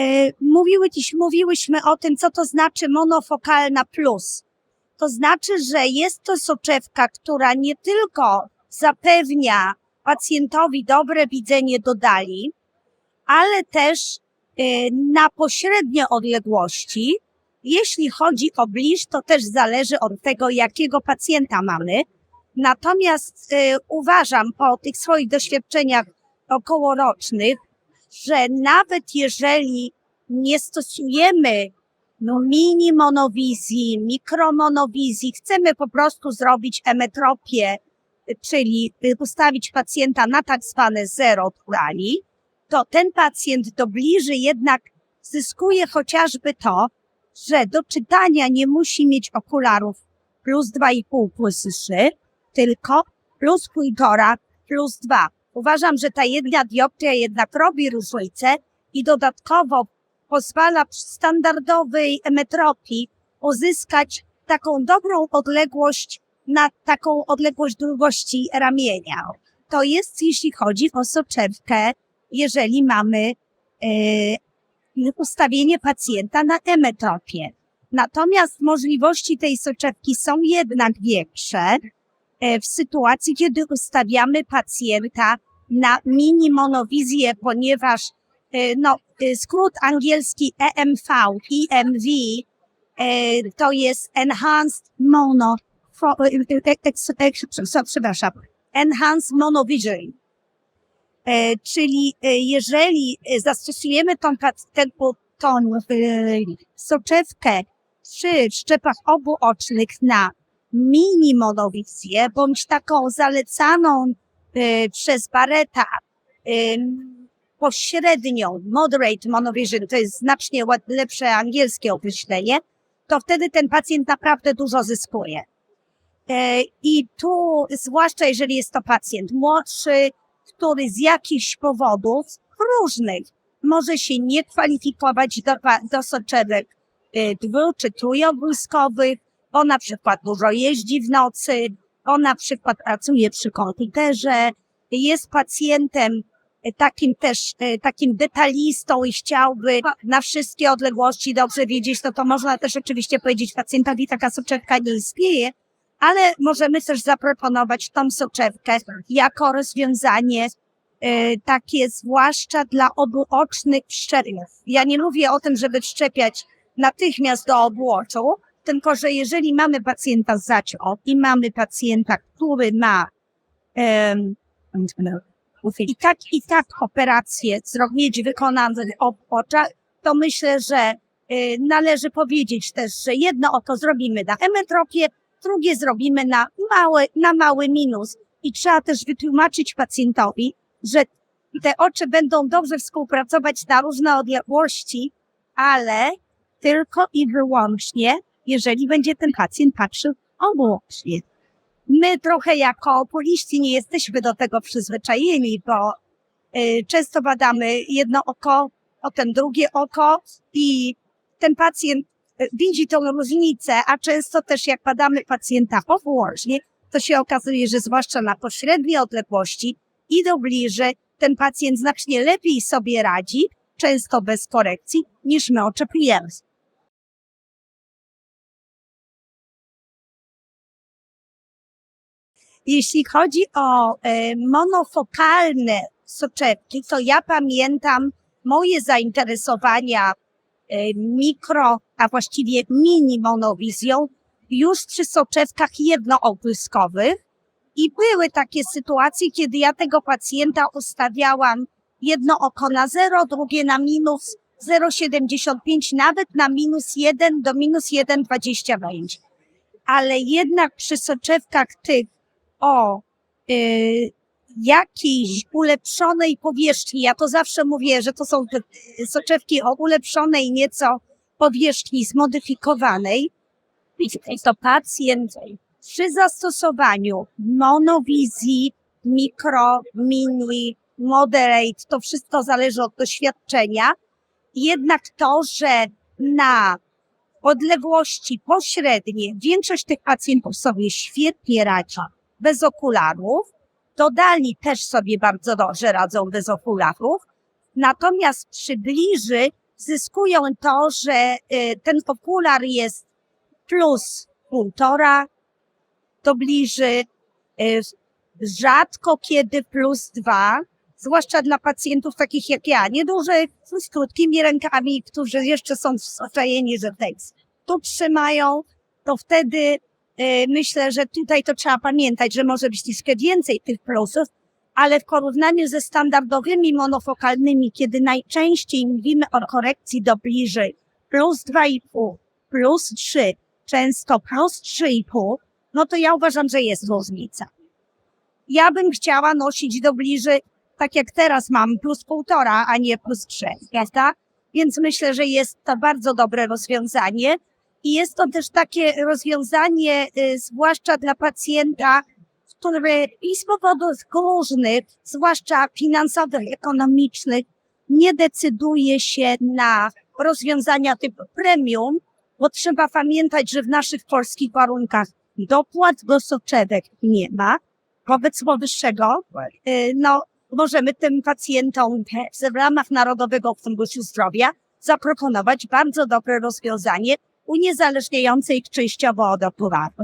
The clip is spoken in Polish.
E, Mówiły, dziś mówiłyśmy o tym, co to znaczy monofokalna plus. To znaczy, że jest to soczewka, która nie tylko zapewnia pacjentowi dobre widzenie do dali, ale też e, na pośrednie odległości. Jeśli chodzi o bliż, to też zależy od tego, jakiego pacjenta mamy. Natomiast e, uważam po tych swoich doświadczeniach okołorocznych, że nawet jeżeli nie stosujemy no, mini monowizji, mikromonowizji, chcemy po prostu zrobić emetropię, czyli ustawić pacjenta na tak zwane zero turali, to ten pacjent do bliży jednak zyskuje chociażby to, że do czytania nie musi mieć okularów plus 2,5 plus 3, tylko plus półtora plus 2. Uważam, że ta jedna dioptria jednak robi różnicę i dodatkowo pozwala przy standardowej emetropii uzyskać taką dobrą odległość na taką odległość długości ramienia. To jest jeśli chodzi o soczewkę, jeżeli mamy e, ustawienie pacjenta na emetropię. Natomiast możliwości tej soczewki są jednak większe w sytuacji, kiedy ustawiamy pacjenta na mini monowizję, ponieważ e, no, e, skrót angielski EMV, EMV e, to jest Enhanced Mono, e, e, przepraszam, Enhanced Monovision. E, czyli e, jeżeli e, zastosujemy tą, tą e, soczewkę przy szczepach obuocznych na mini monowizję, bądź taką zalecaną e, przez Bareta e, pośrednią, moderate monovision, to jest znacznie lepsze angielskie określenie, to wtedy ten pacjent naprawdę dużo zyskuje. E, I tu, zwłaszcza jeżeli jest to pacjent młodszy, który z jakichś powodów różnych może się nie kwalifikować do, do soczewek e, dwu czy trójogniskowych, bo na przykład dużo jeździ w nocy, bo na przykład pracuje przy komputerze, jest pacjentem e, takim też, e, takim detalistą i chciałby na wszystkie odległości dobrze wiedzieć, no to można też oczywiście powiedzieć pacjentowi taka soczewka nie istnieje, ale możemy też zaproponować tą soczewkę jako rozwiązanie e, takie zwłaszcza dla obuocznych szczepów. Ja nie mówię o tym, żeby wszczepiać natychmiast do obuoczu, tylko że jeżeli mamy pacjenta z zacią i mamy pacjenta, który ma em, i tak, i tak operację zrobić wykonaną oczach, to myślę, że y, należy powiedzieć też, że jedno oko zrobimy na emetropię, drugie zrobimy na mały, na mały minus. I trzeba też wytłumaczyć pacjentowi, że te oczy będą dobrze współpracować na różne odległości, ale tylko i wyłącznie, jeżeli będzie ten pacjent patrzył obuocznie. My trochę jako okuliści nie jesteśmy do tego przyzwyczajeni, bo y, często badamy jedno oko, potem drugie oko i ten pacjent y, widzi tą różnicę, a często też jak badamy pacjenta powyłącznie, to się okazuje, że zwłaszcza na pośredniej odległości i do bliżej ten pacjent znacznie lepiej sobie radzi, często bez korekcji, niż my oczekujemy. Jeśli chodzi o e, monofokalne soczewki, to ja pamiętam moje zainteresowania e, mikro, a właściwie mini monowizją już przy soczewkach jednoopryskowych i były takie sytuacje, kiedy ja tego pacjenta ustawiałam jedno oko na 0, drugie na minus 0,75, nawet na minus 1 do minus 1,25. Ale jednak przy soczewkach tych o y, jakiejś ulepszonej powierzchni, ja to zawsze mówię, że to są te y, soczewki o ulepszonej nieco powierzchni zmodyfikowanej, to pacjent przy zastosowaniu monowizji, mikro, mini, moderate, to wszystko zależy od doświadczenia. Jednak to, że na odległości pośrednie większość tych pacjentów sobie świetnie radzi bez okularów, dodali też sobie bardzo dobrze radzą bez okularów, natomiast przy bliży zyskują to, że y, ten okular jest plus półtora, to bliży y, rzadko kiedy plus dwa, zwłaszcza dla pacjentów takich jak ja, niedużych, z krótkimi rękami, którzy jeszcze są zwyczajeni, że tekst tu trzymają, to wtedy myślę, że tutaj to trzeba pamiętać, że może być troszkę więcej tych plusów, ale w porównaniu ze standardowymi monofokalnymi, kiedy najczęściej mówimy o korekcji do bliżej plus 2,5, plus 3, często plus 3,5, no to ja uważam, że jest różnica. Ja bym chciała nosić do bliżej, tak jak teraz mam, plus półtora, a nie plus 3, prawda? Więc myślę, że jest to bardzo dobre rozwiązanie. I jest to też takie rozwiązanie, y, zwłaszcza dla pacjenta, który i z powodów różnych, zwłaszcza finansowych, ekonomicznych, nie decyduje się na rozwiązania typu premium, bo trzeba pamiętać, że w naszych polskich warunkach dopłat do soczewek nie ma. Wobec powyższego, y, no, możemy tym pacjentom w ramach Narodowego Funduszu Zdrowia zaproponować bardzo dobre rozwiązanie uniezależniające ich częściowo od opłatu.